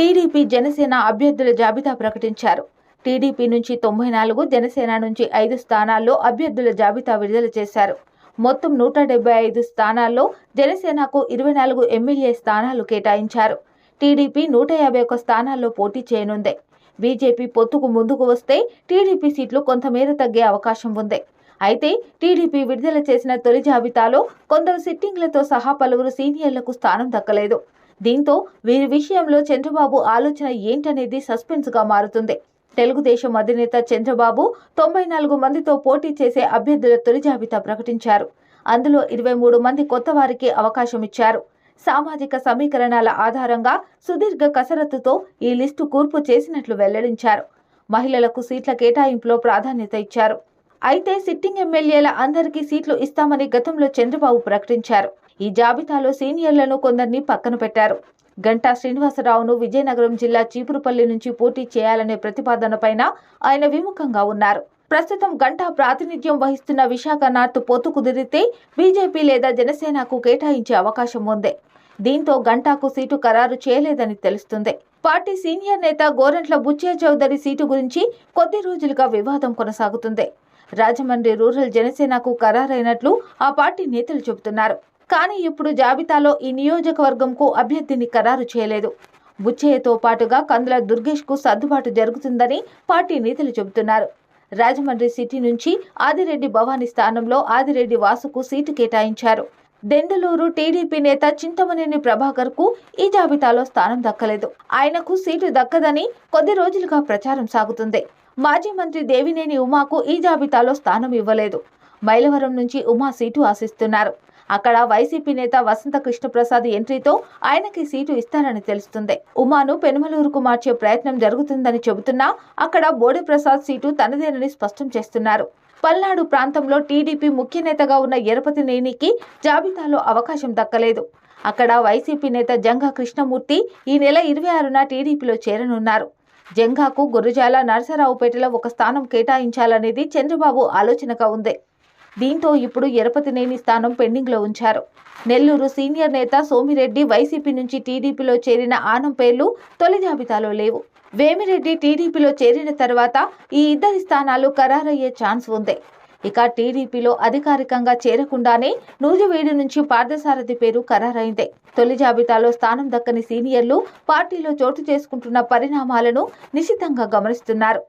TDP Janasena అభ్యర్థుల జాబితా ప్రకటించారు. టీడీపీ నుంచి తొంభై నాలుగు జనసేన నుంచి ఐదు స్థానాల్లో అభ్యర్థుల జాబితా విడుదల చేశారు. మొత్తం నూట డెబ్బై ఐదు స్థానాల్లో జనసేనకు ఇరవై నాలుగు ఎమ్మెల్యే స్థానాలు కేటాయించారు. టీడీపీ నూట యాభై ఒక్క స్థానాల్లో పోటీ చేయనుంది. బీజేపీ పొత్తుకు ముందుకు వస్తే టీడీపీ సీట్లు కొంతమేర తగ్గే అవకాశం ఉంది. అయితే టీడీపీ విడుదల చేసిన తొలి జాబితాలో కొందరు సిట్టింగ్లతో సహా పలువురు సీనియర్లకు స్థానం దక్కలేదు. దీంతో వీరి విషయంలో చంద్రబాబు ఆలోచన ఏంటనేది సస్పెన్స్గా మారుతుంది. తెలుగుదేశం అధినేత చంద్రబాబు తొంభై నాలుగు మందితో పోటీ చేసే అభ్యర్థుల తొలి జాబితా ప్రకటించారు. అందులో ఇరవై మూడు మంది కొత్త వారికి అవకాశం ఇచ్చారు. సామాజిక సమీకరణాల ఆధారంగా సుదీర్ఘ కసరత్తుతో ఈ లిస్టు కూర్పు చేసినట్లు వెల్లడించారు. మహిళలకు సీట్ల కేటాయింపులో ప్రాధాన్యత ఇచ్చారు. అయితే సిట్టింగ్ ఎమ్మెల్యేల అందరికీ సీట్లు ఇస్తామని గతంలో చంద్రబాబు ప్రకటించారు. ఈ జాబితాలో సీనియర్లను కొందరిని పక్కన పెట్టారు. గంటా శ్రీనివాసరావును విజయనగరం జిల్లా చీపురుపల్లి నుంచి పోటీ చేయాలనే ప్రతిపాదనపైన ఆయన విముఖంగా ఉన్నారు. ప్రస్తుతం గంటా ప్రాతినిధ్యం వహిస్తున్న విశాఖ నార్త్ పొత్తు కుదిరితే బీజేపీ లేదా జనసేనకు కేటాయించే అవకాశం ఉంది. దీంతో గంటాకు సీటు ఖరారు చేయలేదని తెలుస్తుంది. పార్టీ సీనియర్ నేత గోరంట్ల బుచ్చే చౌదరి సీటు గురించి కొద్ది రోజులుగా వివాదం కొనసాగుతుంది. రాజమండ్రి రూరల్ జనసేనకు ఖరారైనట్లు ఆ పార్టీ నేతలు చెబుతున్నారు. కానీ ఇప్పుడు జాబితాలో ఈ నియోజకవర్గంకు అభ్యర్థిని ఖరారు చేయలేదు. బుచ్చయ్యతో పాటుగా కందుల దుర్గేష్కు సర్దుబాటు జరుగుతుందని పార్టీ నేతలు చెబుతున్నారు. రాజమండ్రి సిటీ నుంచి ఆదిరెడ్డి భవానీ స్థానంలో ఆదిరెడ్డి వాసుకు సీటు కేటాయించారు. దెండలూరు టీడీపీ నేత చింతమనేని ప్రభాకర్కు ఈ జాబితాలో స్థానం దక్కలేదు. ఆయనకు సీటు దక్కదని కొద్ది రోజులుగా ప్రచారం సాగుతుంది. మాజీ మంత్రి దేవినేని ఉమాకు ఈ జాబితాలో స్థానం ఇవ్వలేదు. మైలవరం నుంచి ఉమా సీటు ఆశిస్తున్నారు. అక్కడ వైసీపీ నేత వసంత కృష్ణప్రసాద్ ఎంట్రీతో ఆయనకి సీటు ఇస్తారని తెలుస్తుంది. ఉమాను పెనుమలూరుకు మార్చే ప్రయత్నం జరుగుతుందని చెబుతున్నా అక్కడ బోడి ప్రసాద్ సీటు తనదేనని స్పష్టం చేస్తున్నారు. పల్నాడు ప్రాంతంలో టీడీపీ ముఖ్య నేతగా ఉన్న ఎరపతి నేనికి జాబితాలో అవకాశం దక్కలేదు. అక్కడ వైసీపీ నేత జంగా కృష్ణమూర్తి ఈ నెల ఇరవై ఆరున టీడీపీలో చేరనున్నారు. జంగాకు గురుజాల నరసరావుపేటలో ఒక స్థానం కేటాయించాలనేది చంద్రబాబు ఆలోచనగా ఉంది. దీంతో ఇప్పుడు ఎరపతినేని స్థానం పెండింగ్లో ఉంచారు. నెల్లూరు సీనియర్ నేత సోమిరెడ్డి వైసీపీ నుంచి టీడీపీలో చేరిన ఆనం పేర్లు తొలి జాబితాలో లేవు. వేమిరెడ్డి టీడీపీలో చేరిన తర్వాత ఈ ఇద్దరి స్థానాలు ఖరారయ్యే ఛాన్స్ ఉంది. ఇక టీడీపీలో అధికారికంగా చేరకుండానే నూజివీడు నుంచి పార్థసారథి పేరు ఖరారైంది. తొలి జాబితాలో స్థానం దక్కని సీనియర్లు పార్టీలో చోటు చేసుకుంటున్న పరిణామాలను నిశితంగా గమనిస్తున్నారు.